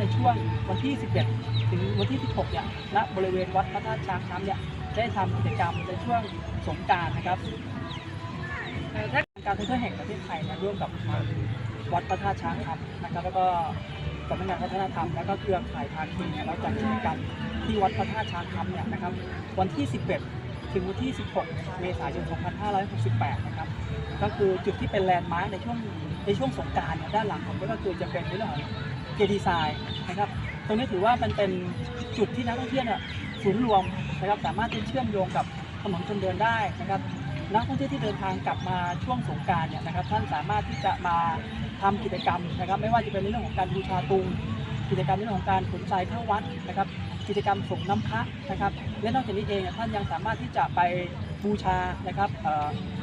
ในช่วงวันที่ 11 ถึงวันที่ 16 เนี่ย ณ บริเวณวัดพระธาตุช้างน้ำเนี่ย ได้ทำกิจกรรมในช่วงสงการนะครับการท่องเที่ยวแห่งประเทศไทยเนี่ยร่วมกับวัดพระธาตุช้างคำนะครับ แล้วก็สำนักงานวัฒนธรรม แล้วก็เครือข่ายภาคีเนี่ยเราจัดกิจกรรมที่วัดพระธาตุช้างคำเนี่ยนะครับ วันที่ 11 ถึงวันที่ 16 เมษายน 2568 นะครับ ก็คือจุดที่เป็นแลนด์มาร์คในช่วงในช่วงสงการเนี่ยด้านหลังผมก็คือจะเป็นในเรื่องของ เจดีไซน์นะครับตรงนี้ถือว่ามันเป็นจุดที่นักท่องเที่ยวเนี่ยศูนย์รวมนะครับสามารถที่เชื่อมโยงกับถนนคนเดินได้นะครับนักท่องเที่ยวที่เดินทางกลับมาช่วงสงการเนี่ยนะครับท่านสามารถที่จะมาทำกิจกรรมนะครับ ไม่ว่าจะเป็นในเรื่องของการบูชาตุง กิจกรรมในเรื่องของการขนทรายเข้าวัดนะครับกิจกรรมส่งน้ำพระนะครับ และนอกจากนี้เองท่านยังสามารถที่จะไปบูชานะครับ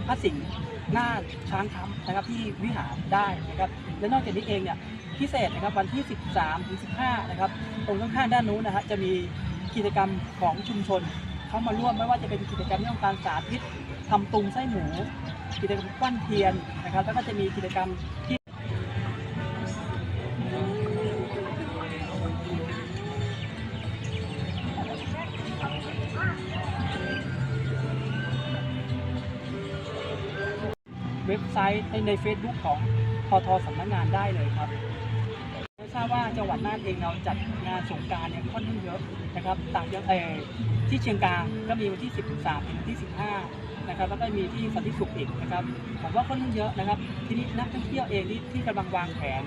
พระสิงห์หน้าช้างคำนะครับที่วิหารได้นะครับและนอกจากนี้เองเนี่ยพิเศษนะครับวันที่ 13ถึง15 นะครับ ตรงข้างๆด้านนู้นนะฮะจะมีกิจกรรมของชุมชน เข้ามาร่วมไม่ว่าจะเป็นกิจกรรมเรื่องการสาธิตทำตุงไส้หมู กิจกรรมปั้นเทียนนะครับ แล้วก็จะมีกิจกรรมที่เว็บไซต์ใน Facebook ของพอทสำนักงานได้เลยครับ ทราบว่าจังหวัดน่านเองเราจัดงานสงการเนี่ยค่อนข้างเยอะนะครับ ต่างจังเออที่เชียงกลางก็มีวันที่13ถึงวันที่ 15 นะครับ แล้วก็มีที่สันติสุขอีกนะครับผมว่าค่อนข้างเยอะนะครับ ทีนี้นักท่องเที่ยวเองที่ที่กำลังวางแผน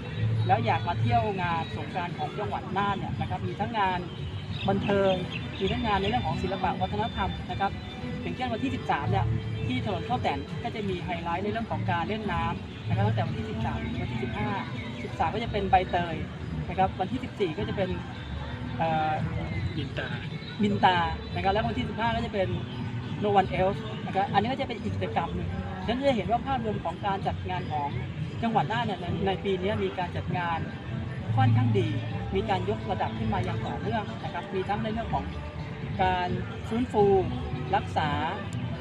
แล้วอยากมาเที่ยวงานสงการของจังหวัดน่านเนี่ยนะครับ มีทั้งงานบันเทิง มีทั้งงานในเรื่องของศิลปะวัฒนธรรมนะครับอย่างเช่นวันที่ 13 เนี่ย ที่ถนนข้าวแตนก็จะมีไฮไลท์ในเรื่องของการเล่นน้ำนะครับตั้งแต่วันที่ 13 ถึงวันที่ 15 13 ก็จะเป็นใบเตยนะครับ วันที่ 14 ก็จะเป็นเอ่อบินตามินตานะครับแล้ววันที่ 15 ก็จะเป็น no one else นะครับอันนี้ก็จะเป็นอีกกิจกรรมหนึ่งฉะนั้นจะเห็นว่าภาพรวมของการจัดงานของจังหวัดน่านเนี่ยในในปีนี้มีการจัดงานค่อนข้างดี มีการยกระดับขึ้นมาอย่างต่อเนื่องนะครับ มีทั้งในเรื่องของการฟื้นฟูรักษา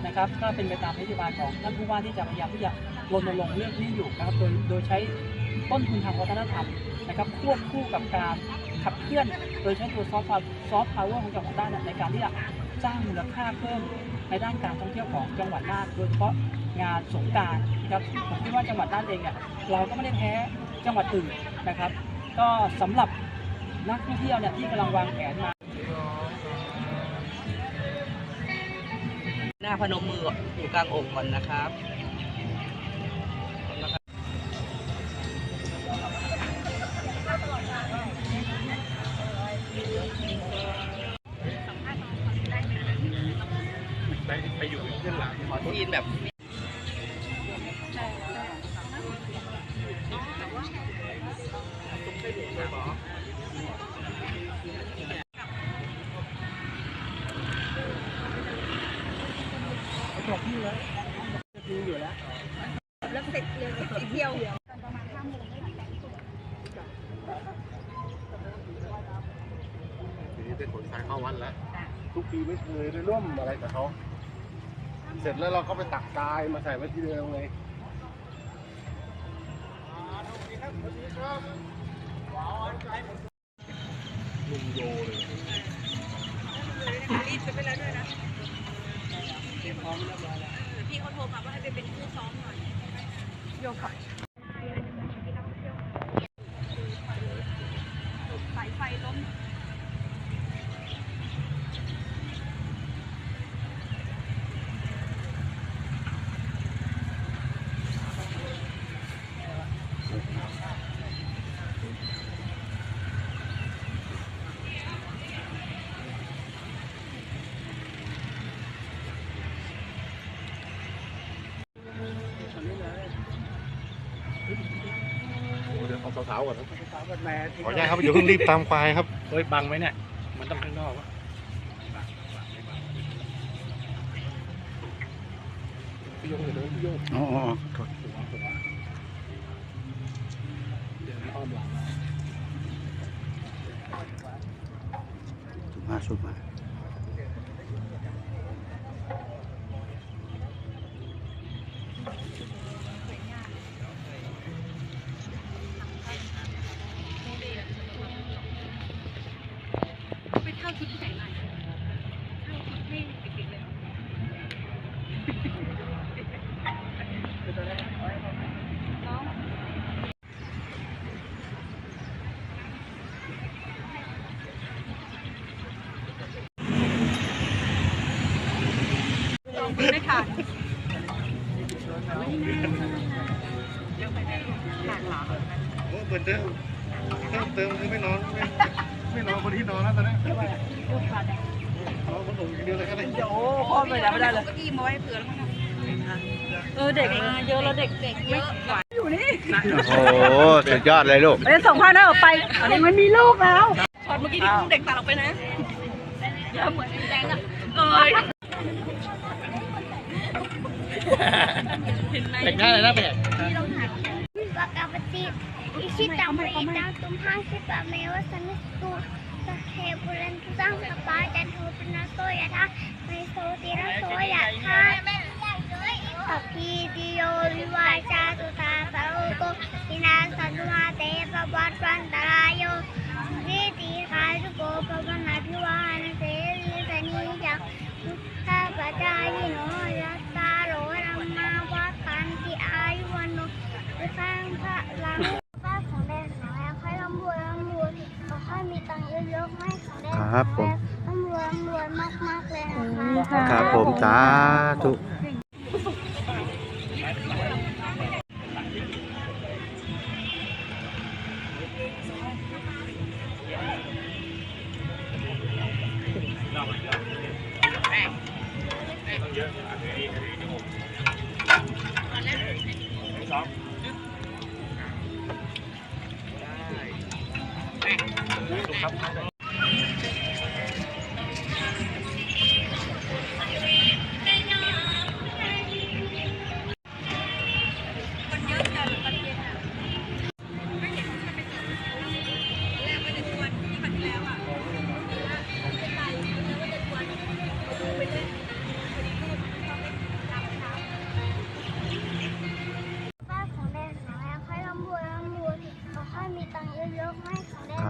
นะครับก็เป็นไปตามนโยบายของท่านผู้ว่าที่จะพยายามที่จะรณรงค์เรื่องนี้อยู่นะครับโดยโดยใช้ ต้นทุนทางวัฒนธรรมนะครับควบคู่กับการขับเคลื่อน โดยใช้ตัวซอฟต์ซอฟต์พาวเวอร์ของจังหวัดน่านในการที่จะสร้างมูลค่าเพิ่มในด้านการท่องเที่ยวของจังหวัดน่านโดยเฉพาะงานสงการนะครับผมคิดว่าจังหวัดน่านเองเนี่ยเราก็ไม่ได้แพ้จังหวัดอื่นนะครับ ก็สำหรับนักท่องเที่ยวเนี่ยที่กำลังวางแผนมาหน้าพนมมืออยู่กลางอกก่อนนะครับ นแบบบอกพี่แล้วดูอยู่แล้วแล้วเสร็จเร็วเสร็จเที่ยวทีนี้ได้ขนทรายเข้าวัดแล้ว ทุกปีไม่เคยได้ร่วมอะไรกับเขา เสร็จแล้วเราก็ไปตักทรายมาใส่ไว้ที่เดิมไงลุงโยเลยรีบจะไปแล้วด้วยนะเตรียมพร้อมเรียบร้อยแล้วพี่เขาโทรมาว่าให้ไปเป็นผู้ซ้อมหน่อยโยกค่ะสายไฟล้มาสาวๆก่อนนะสาวกันแม่ขออนุญาตครับอย่าเพิ่งรีบตามควายครับเฮ้ยบังไหมเนี่ย มันต้องข้างนอกวะพี่โยงเดี๋ยวพี่โยงอ๋ออ๋อถอดหัวหัวเดินอ้อมหลังมา สุดมาไม่ ขาดโอ้เหมือนเดิมเพิ่มเติมคือไม่นอนไม่ไม่นอนบนที่นอนแล้วตอนนี้นอนบนหนุนอย่างเดียวเลยครับเนี่ยเดี๋ยวพ่อไปไหนไม่ได้เลยก็อีมาไว้เผื่อแล้วมั้งเออเด็กมาเยอะแล้วเด็กเด็กเยอะหวานอยู่นี่โอ้โหสุดยอดเลยลูกไปส่งพ่อหน้าออกไปอันนี้มันมีลูกแล้วช็อตเมื่อกี้ที่เด็กตัดออกไปนะเยอะเหมือนแดงอะเอ้ย แต่งหน้าเลยนะแบกปากกาปฏิอิชิตังปริตังตุ้มหังสิปะเมวะสมิสุสเทปุรันตุสังสปาจันโทปนาโซยาท่าไมโซติราโซยาท่าตอพพีดิโอวิวาชาตุตาสาโลโกวินาสันตุมาเตปะวัตวันตรา kalu ko paganabiwan sa ili sa niya sa patayi no yataro ramawakan ti ayuano ข้างพระล้างป้าของแดงแข็งแรงค่อยร่ำรวยร่ำรวยขอให้มีตังค์เยอะๆไม่ของแดง ครับผมร่ำรวยร่ำรวยมากๆเลยนะคะ ครับผมสาธุ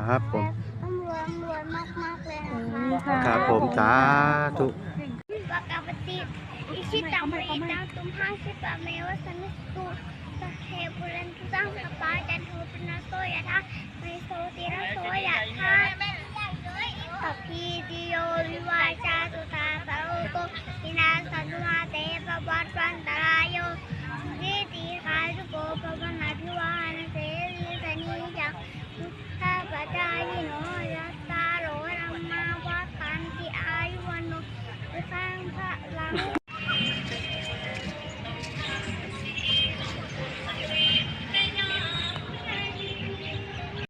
ครับผมร่ำรวยร่ำรวยมากๆเลยนะคะครับผมสาธุ Pagkapati, isita mo itang tumhang si Pameo sa misku sa hebulan tusang kapajan hupin na soya ha may sotira soya ha tapi diyo liwa sa tuta paruko inasan dumate pabarpan tarayo